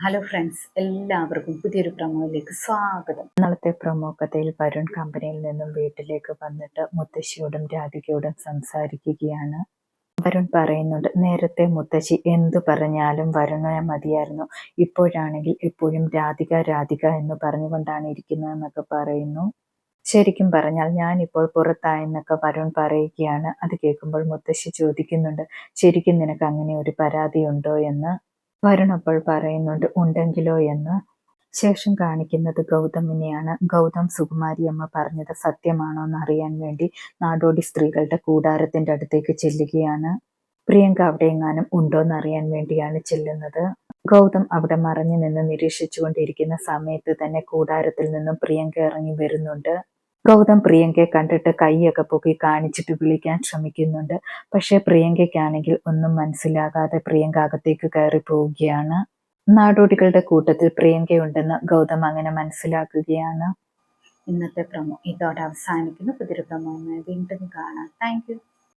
Hello friends എല്ലാവർക്കും പുതിയൊരു പ്രമോയിലേക്ക് സ്വാഗതം. ഇന്നലത്തെ പ്രമോ കഥയിൽ വരുൺ കമ്പനിയിൽ നിന്നും വീട്ടിലേക്ക് വന്നിട്ട് മുത്തശ്ശിയോടും രാധികയോടും സംസാരിക്കുകയാണ്. വരുൺ പറയുന്നുണ്ട് നേരത്തെ മുത്തശ്ശി എന്തു പറഞ്ഞാലും വരുണനെ മതിയായിരുന്നു. ഇപ്പോഴാണെങ്കിൽ എപ്പോഴും രാധിക രാധിക എന്ന് പറഞ്ഞുകൊണ്ടാണ് ഇരിക്കുന്നതെന്നൊക്കെ പറയുന്നു. ശരിക്കും പറഞ്ഞാൽ ഞാൻ ഇപ്പോൾ പുറത്തായെന്നൊക്കെ വരുൺ പറയുകയാണ്. അത് കേൾക്കുമ്പോൾ മുത്തശ്ശി ചോദിക്കുന്നുണ്ട് ശരിക്കും നിനക്ക് അങ്ങനെ ഒരു പരാതി ഉണ്ടോ എന്ന്. വരുൺ അപ്പോൾ പറയുന്നുണ്ട് ഉണ്ടെങ്കിലോ എന്ന്. ശേഷം കാണിക്കുന്നത് ഗൗതമിനെയാണ്. ഗൗതം സുകുമാരി അമ്മ പറഞ്ഞത് സത്യമാണോ എന്ന് അറിയാൻ വേണ്ടി നാടോടി സ്ത്രീകളുടെ കൂടാരത്തിന്റെ അടുത്തേക്ക് ചെല്ലുകയാണ്. പ്രിയങ്ക അവിടെ എങ്ങാനും ഉണ്ടോ എന്ന് അറിയാൻ വേണ്ടിയാണ് ചെല്ലുന്നത്. ഗൗതം അവിടെ മറഞ്ഞു നിന്ന് നിരീക്ഷിച്ചുകൊണ്ടിരിക്കുന്ന സമയത്ത് തന്നെ കൂടാരത്തിൽ നിന്നും പ്രിയങ്ക ഇറങ്ങി വരുന്നുണ്ട്. ഗൗതം പ്രിയങ്കയെ കണ്ടിട്ട് കൈയൊക്കെ പൊക്കി കാണിച്ചിട്ട് വിളിക്കാൻ ശ്രമിക്കുന്നുണ്ട്. പക്ഷെ പ്രിയങ്കയ്ക്കാണെങ്കിൽ ഒന്നും മനസ്സിലാകാതെ പ്രിയങ്ക അകത്തേക്ക് കയറി പോവുകയാണ്. നാടോടികളുടെ കൂട്ടത്തിൽ പ്രിയങ്കയുണ്ടെന്ന് ഗൗതം അങ്ങനെ മനസ്സിലാക്കുകയാണ്. ഇന്നത്തെ പ്രമോ ഇതോടെ അവസാനിക്കുന്നു. പുതിയൊരു പ്രമോയുമായി വീണ്ടും കാണാം. താങ്ക്